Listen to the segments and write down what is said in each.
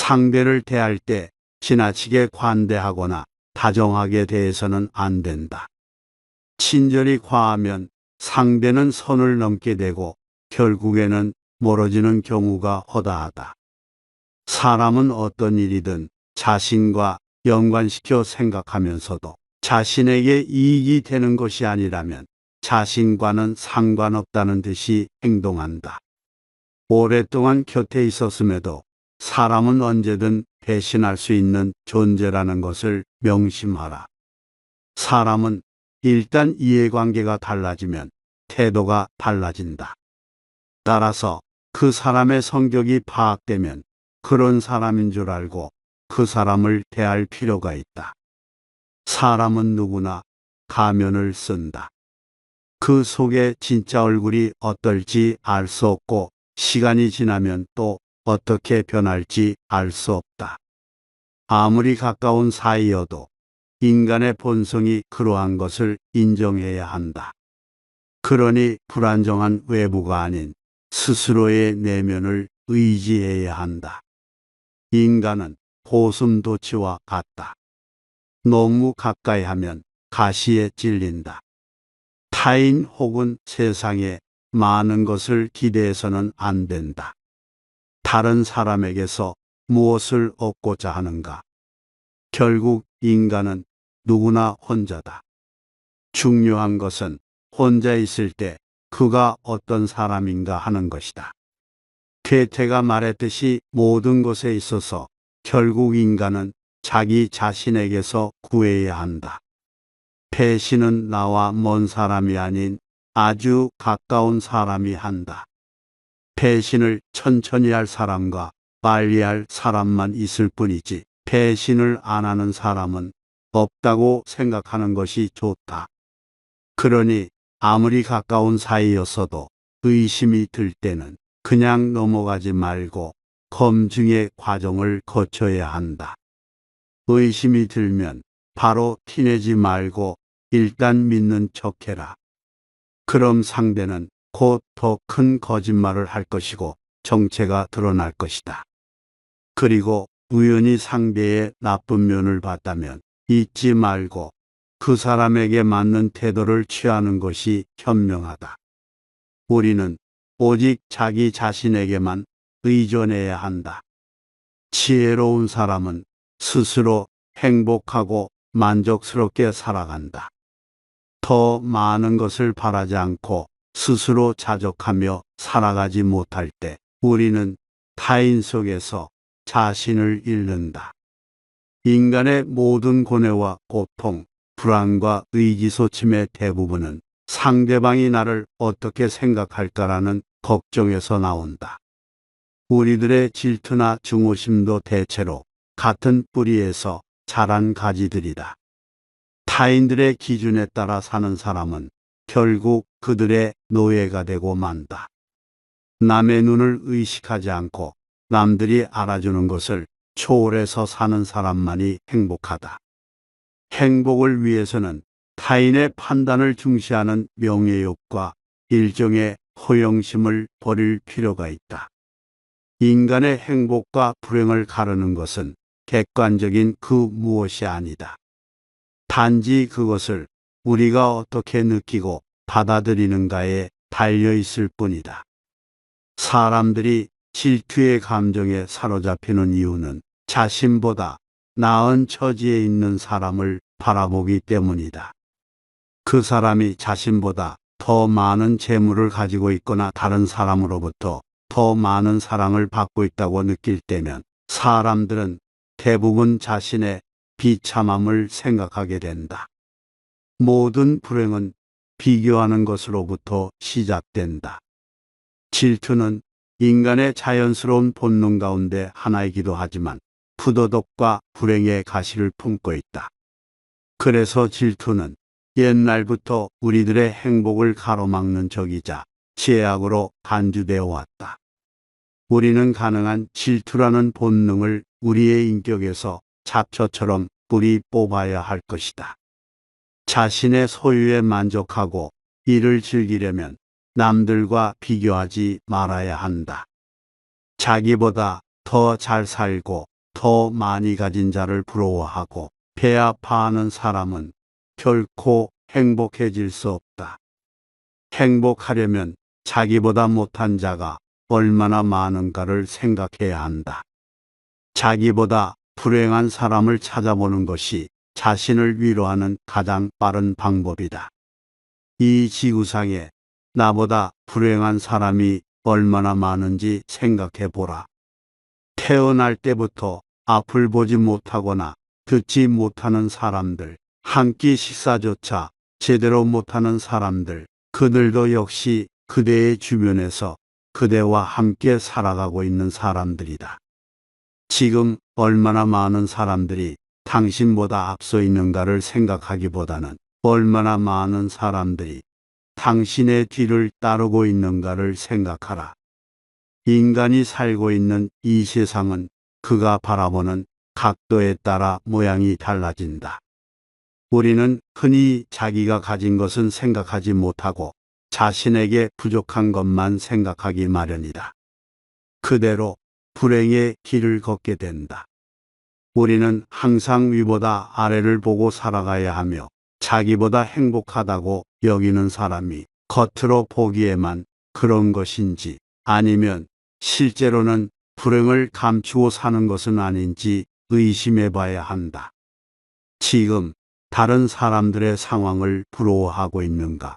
상대를 대할 때 지나치게 관대하거나 다정하게 대해서는 안 된다. 친절이 과하면 상대는 선을 넘게 되고 결국에는 멀어지는 경우가 허다하다. 사람은 어떤 일이든 자신과 연관시켜 생각하면서도 자신에게 이익이 되는 것이 아니라면 자신과는 상관없다는 듯이 행동한다. 오랫동안 곁에 있었음에도 사람은 언제든 배신할 수 있는 존재라는 것을 명심하라. 사람은 일단 이해관계가 달라지면 태도가 달라진다. 따라서 그 사람의 성격이 파악되면 그런 사람인 줄 알고 그 사람을 대할 필요가 있다. 사람은 누구나 가면을 쓴다. 그 속에 진짜 얼굴이 어떨지 알 수 없고 시간이 지나면 또 어떻게 변할지 알 수 없다. 아무리 가까운 사이여도 인간의 본성이 그러한 것을 인정해야 한다. 그러니 불안정한 외부가 아닌 스스로의 내면을 의지해야 한다. 인간은 고슴도치와 같다. 너무 가까이 하면 가시에 찔린다. 타인 혹은 세상에 많은 것을 기대해서는 안 된다. 다른 사람에게서 무엇을 얻고자 하는가? 결국 인간은 누구나 혼자다. 중요한 것은 혼자 있을 때 그가 어떤 사람인가 하는 것이다. 괴테가 말했듯이 모든 것에 있어서 결국 인간은 자기 자신에게서 구해야 한다. 배신은 나와 먼 사람이 아닌 아주 가까운 사람이 한다. 배신을 천천히 할 사람과 빨리 할 사람만 있을 뿐이지 배신을 안 하는 사람은 없다고 생각하는 것이 좋다. 그러니 아무리 가까운 사이였어도 의심이 들 때는 그냥 넘어가지 말고 검증의 과정을 거쳐야 한다. 의심이 들면 바로 티내지 말고 일단 믿는 척해라. 그럼 상대는 곧 더 큰 거짓말을 할 것이고 정체가 드러날 것이다. 그리고 우연히 상대의 나쁜 면을 봤다면 잊지 말고 그 사람에게 맞는 태도를 취하는 것이 현명하다. 우리는 오직 자기 자신에게만 의존해야 한다. 지혜로운 사람은 스스로 행복하고 만족스럽게 살아간다. 더 많은 것을 바라지 않고 스스로 자족하며 살아가지 못할 때 우리는 타인 속에서 자신을 잃는다. 인간의 모든 고뇌와 고통, 불안과 의기소침의 대부분은 상대방이 나를 어떻게 생각할까라는 걱정에서 나온다. 우리들의 질투나 증오심도 대체로 같은 뿌리에서 자란 가지들이다. 타인들의 기준에 따라 사는 사람은 결국 그들의 노예가 되고 만다. 남의 눈을 의식하지 않고 남들이 알아주는 것을 초월해서 사는 사람만이 행복하다. 행복을 위해서는 타인의 판단을 중시하는 명예욕과 일종의 허영심을 버릴 필요가 있다. 인간의 행복과 불행을 가르는 것은 객관적인 그 무엇이 아니다. 단지 그것을 우리가 어떻게 느끼고 받아들이는가에 달려 있을 뿐이다. 사람들이 질투의 감정에 사로잡히는 이유는 자신보다 나은 처지에 있는 사람을 바라보기 때문이다. 그 사람이 자신보다 더 많은 재물을 가지고 있거나 다른 사람으로부터 더 많은 사랑을 받고 있다고 느낄 때면 사람들은 대부분 자신의 비참함을 생각하게 된다. 모든 불행은 비교하는 것으로부터 시작된다. 질투는 인간의 자연스러운 본능 가운데 하나이기도 하지만 부도덕과 불행의 가시를 품고 있다. 그래서 질투는 옛날부터 우리들의 행복을 가로막는 적이자 제약으로 간주되어 왔다. 우리는 가능한 질투라는 본능을 우리의 인격에서 잡초처럼 뿌리 뽑아야 할 것이다. 자신의 소유에 만족하고 이를 즐기려면 남들과 비교하지 말아야 한다. 자기보다 더 잘 살고 더 많이 가진 자를 부러워하고 배 아파하는 사람은 결코 행복해질 수 없다. 행복하려면 자기보다 못한 자가 얼마나 많은가를 생각해야 한다. 자기보다 불행한 사람을 찾아보는 것이 자신을 위로하는 가장 빠른 방법이다. 이 지구상에 나보다 불행한 사람이 얼마나 많은지 생각해 보라. 태어날 때부터 앞을 보지 못하거나 듣지 못하는 사람들, 한 끼 식사조차 제대로 못하는 사람들, 그들도 역시 그대의 주변에서 그대와 함께 살아가고 있는 사람들이다. 지금 얼마나 많은 사람들이 당신보다 앞서 있는가를 생각하기보다는 얼마나 많은 사람들이 당신의 뒤를 따르고 있는가를 생각하라. 인간이 살고 있는 이 세상은 그가 바라보는 각도에 따라 모양이 달라진다. 우리는 흔히 자기가 가진 것은 생각하지 못하고 자신에게 부족한 것만 생각하기 마련이다. 그대로 불행의 길을 걷게 된다. 우리는 항상 위보다 아래를 보고 살아가야 하며 자기보다 행복하다고 여기는 사람이 겉으로 보기에만 그런 것인지 아니면 실제로는 불행을 감추고 사는 것은 아닌지 의심해 봐야 한다. 지금 다른 사람들의 상황을 부러워하고 있는가?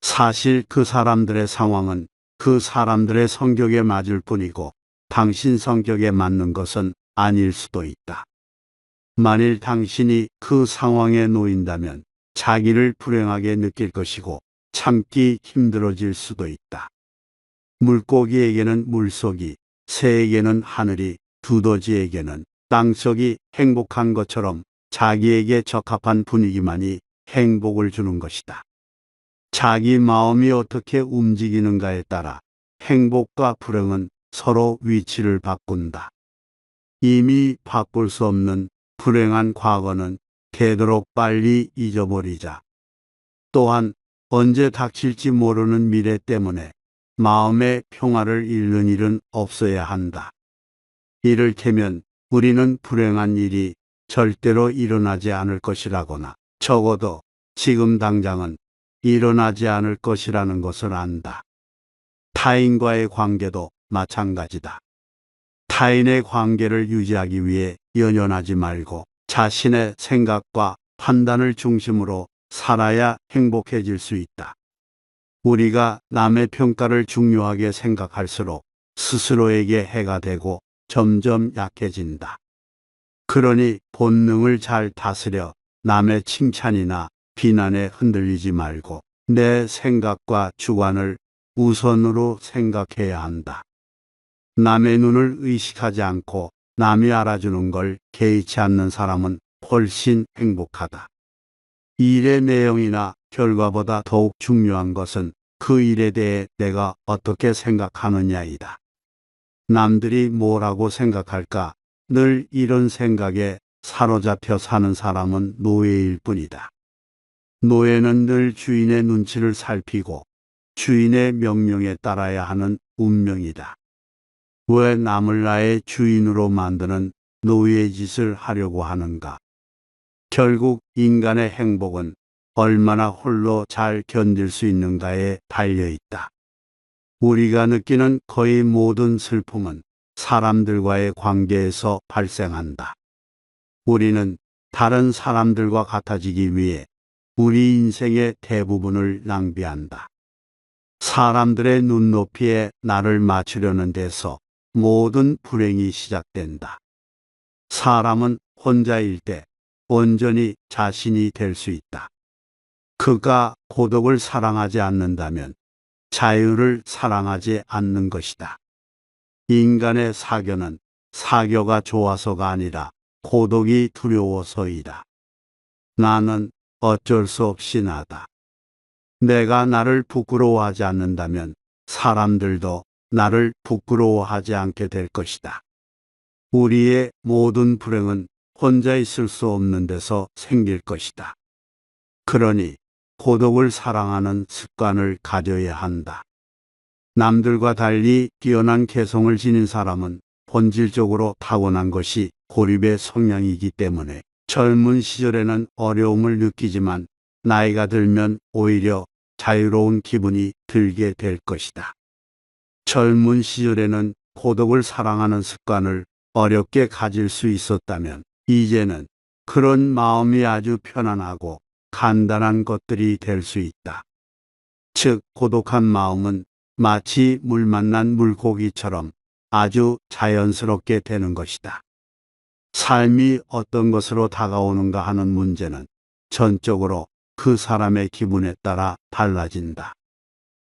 사실 그 사람들의 상황은 그 사람들의 성격에 맞을 뿐이고 당신 성격에 맞는 것은 아닐 수도 있다. 만일 당신이 그 상황에 놓인다면 자기를 불행하게 느낄 것이고 참기 힘들어질 수도 있다. 물고기에게는 물속이, 새에게는 하늘이, 두더지에게는 땅속이 행복한 것처럼 자기에게 적합한 분위기만이 행복을 주는 것이다. 자기 마음이 어떻게 움직이는가에 따라 행복과 불행은 서로 위치를 바꾼다. 이미 바꿀 수 없는 불행한 과거는 되도록 빨리 잊어버리자. 또한 언제 닥칠지 모르는 미래 때문에 마음의 평화를 잃는 일은 없어야 한다. 이를테면 우리는 불행한 일이 절대로 일어나지 않을 것이라거나 적어도 지금 당장은 일어나지 않을 것이라는 것을 안다. 타인과의 관계도 마찬가지다. 타인의 관계를 유지하기 위해 연연하지 말고 자신의 생각과 판단을 중심으로 살아야 행복해질 수 있다. 우리가 남의 평가를 중요하게 생각할수록 스스로에게 해가 되고 점점 약해진다. 그러니 본능을 잘 다스려 남의 칭찬이나 비난에 흔들리지 말고 내 생각과 주관을 우선으로 생각해야 한다. 남의 눈을 의식하지 않고 남이 알아주는 걸 개의치 않는 사람은 훨씬 행복하다. 일의 내용이나 결과보다 더욱 중요한 것은 그 일에 대해 내가 어떻게 생각하느냐이다. 남들이 뭐라고 생각할까 늘 이런 생각에 사로잡혀 사는 사람은 노예일 뿐이다. 노예는 늘 주인의 눈치를 살피고 주인의 명령에 따라야 하는 운명이다. 왜 남을 나의 주인으로 만드는 노예 짓을 하려고 하는가? 결국 인간의 행복은 얼마나 홀로 잘 견딜 수 있는가에 달려 있다. 우리가 느끼는 거의 모든 슬픔은 사람들과의 관계에서 발생한다. 우리는 다른 사람들과 같아지기 위해 우리 인생의 대부분을 낭비한다. 사람들의 눈높이에 나를 맞추려는 데서 모든 불행이 시작된다. 사람은 혼자일 때 온전히 자신이 될 수 있다. 그가 고독을 사랑하지 않는다면 자유를 사랑하지 않는 것이다. 인간의 사교는 사교가 좋아서가 아니라 고독이 두려워서이다. 나는 어쩔 수 없이 나다. 내가 나를 부끄러워하지 않는다면 사람들도 나를 부끄러워하지 않게 될 것이다. 우리의 모든 불행은 혼자 있을 수 없는 데서 생길 것이다. 그러니 고독을 사랑하는 습관을 가져야 한다. 남들과 달리 뛰어난 개성을 지닌 사람은 본질적으로 타고난 것이 고립의 성향이기 때문에 젊은 시절에는 어려움을 느끼지만 나이가 들면 오히려 자유로운 기분이 들게 될 것이다. 젊은 시절에는 고독을 사랑하는 습관을 어렵게 가질 수 있었다면 이제는 그런 마음이 아주 편안하고 간단한 것들이 될 수 있다. 즉, 고독한 마음은 마치 물 만난 물고기처럼 아주 자연스럽게 되는 것이다. 삶이 어떤 것으로 다가오는가 하는 문제는 전적으로 그 사람의 기분에 따라 달라진다.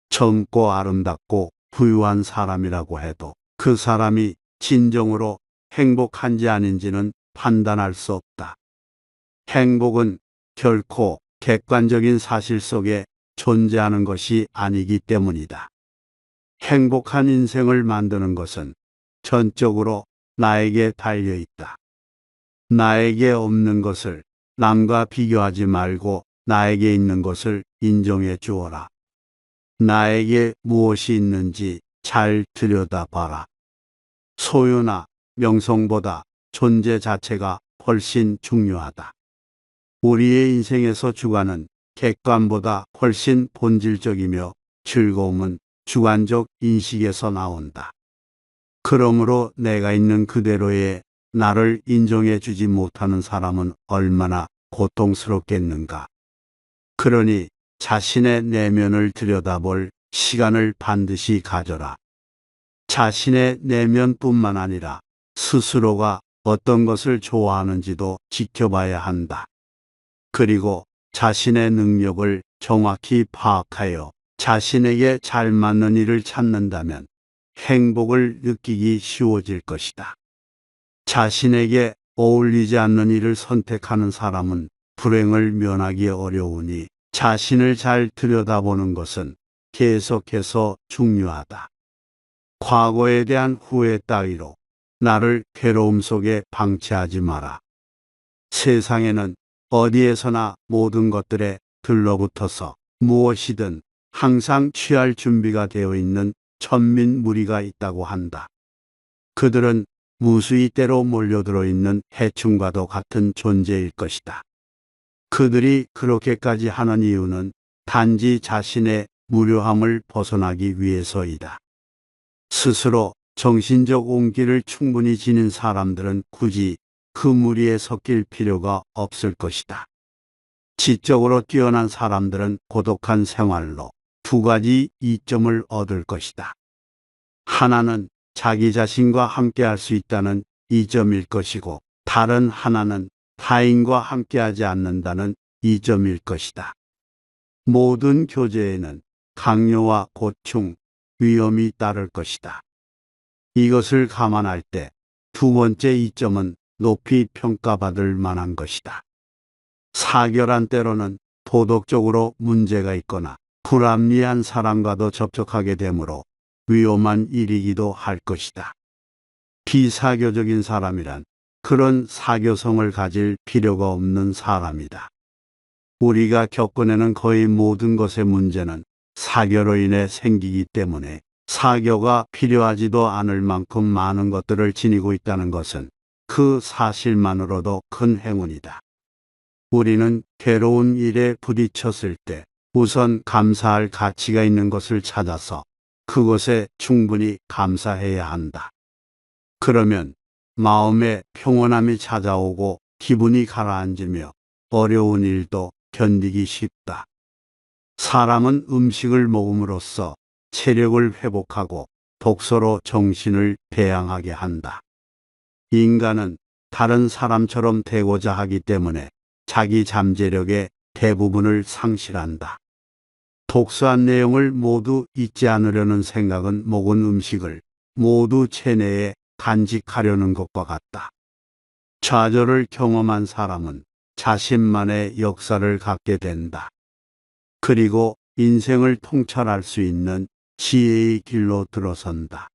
젊고 아름답고 부유한 사람이라고 해도 그 사람이 진정으로 행복한지 아닌지는 판단할 수 없다. 행복은 결코 객관적인 사실 속에 존재하는 것이 아니기 때문이다. 행복한 인생을 만드는 것은 전적으로 나에게 달려 있다. 나에게 없는 것을 남과 비교하지 말고 나에게 있는 것을 인정해 주어라. 나에게 무엇이 있는지 잘 들여다봐라. 소유나 명성보다 존재 자체가 훨씬 중요하다. 우리의 인생에서 주관은 객관보다 훨씬 본질적이며 즐거움은 주관적 인식에서 나온다. 그러므로 내가 있는 그대로의 나를 인정해 주지 못하는 사람은 얼마나 고통스럽겠는가. 그러니 자신의 내면을 들여다볼 시간을 반드시 가져라. 자신의 내면뿐만 아니라 스스로가 어떤 것을 좋아하는지도 지켜봐야 한다. 그리고 자신의 능력을 정확히 파악하여 자신에게 잘 맞는 일을 찾는다면 행복을 느끼기 쉬워질 것이다. 자신에게 어울리지 않는 일을 선택하는 사람은 불행을 면하기 어려우니 자신을 잘 들여다보는 것은 계속해서 중요하다. 과거에 대한 후회 따위로 나를 괴로움 속에 방치하지 마라. 세상에는 어디에서나 모든 것들에 들러붙어서 무엇이든 항상 취할 준비가 되어 있는 천민 무리가 있다고 한다. 그들은 무수히 때로 몰려들어 있는 해충과도 같은 존재일 것이다. 그들이 그렇게까지 하는 이유는 단지 자신의 무료함을 벗어나기 위해서이다. 스스로 정신적 온기를 충분히 지닌 사람들은 굳이 그 무리에 섞일 필요가 없을 것이다. 지적으로 뛰어난 사람들은 고독한 생활로 두 가지 이점을 얻을 것이다. 하나는 자기 자신과 함께 할 수 있다는 이점일 것이고 다른 하나는 타인과 함께하지 않는다는 이점일 것이다. 모든 교제에는 강요와 고충, 위험이 따를 것이다. 이것을 감안할 때 두 번째 이점은 높이 평가받을 만한 것이다. 사결한 때로는 도덕적으로 문제가 있거나 불합리한 사람과도 접촉하게 되므로 위험한 일이기도 할 것이다. 비사교적인 사람이란 그런 사교성을 가질 필요가 없는 사람이다. 우리가 겪어내는 거의 모든 것의 문제는 사교로 인해 생기기 때문에 사교가 필요하지도 않을 만큼 많은 것들을 지니고 있다는 것은 그 사실만으로도 큰 행운이다. 우리는 괴로운 일에 부딪혔을 때 우선 감사할 가치가 있는 것을 찾아서 그것에 충분히 감사해야 한다. 그러면 마음에 평온함이 찾아오고 기분이 가라앉으며 어려운 일도 견디기 쉽다. 사람은 음식을 먹음으로써 체력을 회복하고 독서로 정신을 배양하게 한다. 인간은 다른 사람처럼 되고자 하기 때문에 자기 잠재력의 대부분을 상실한다. 독서한 내용을 모두 잊지 않으려는 생각은 먹은 음식을 모두 체내에 간직하려는 것과 같다. 좌절을 경험한 사람은 자신만의 역사를 갖게 된다. 그리고 인생을 통찰할 수 있는 지혜의 길로 들어선다.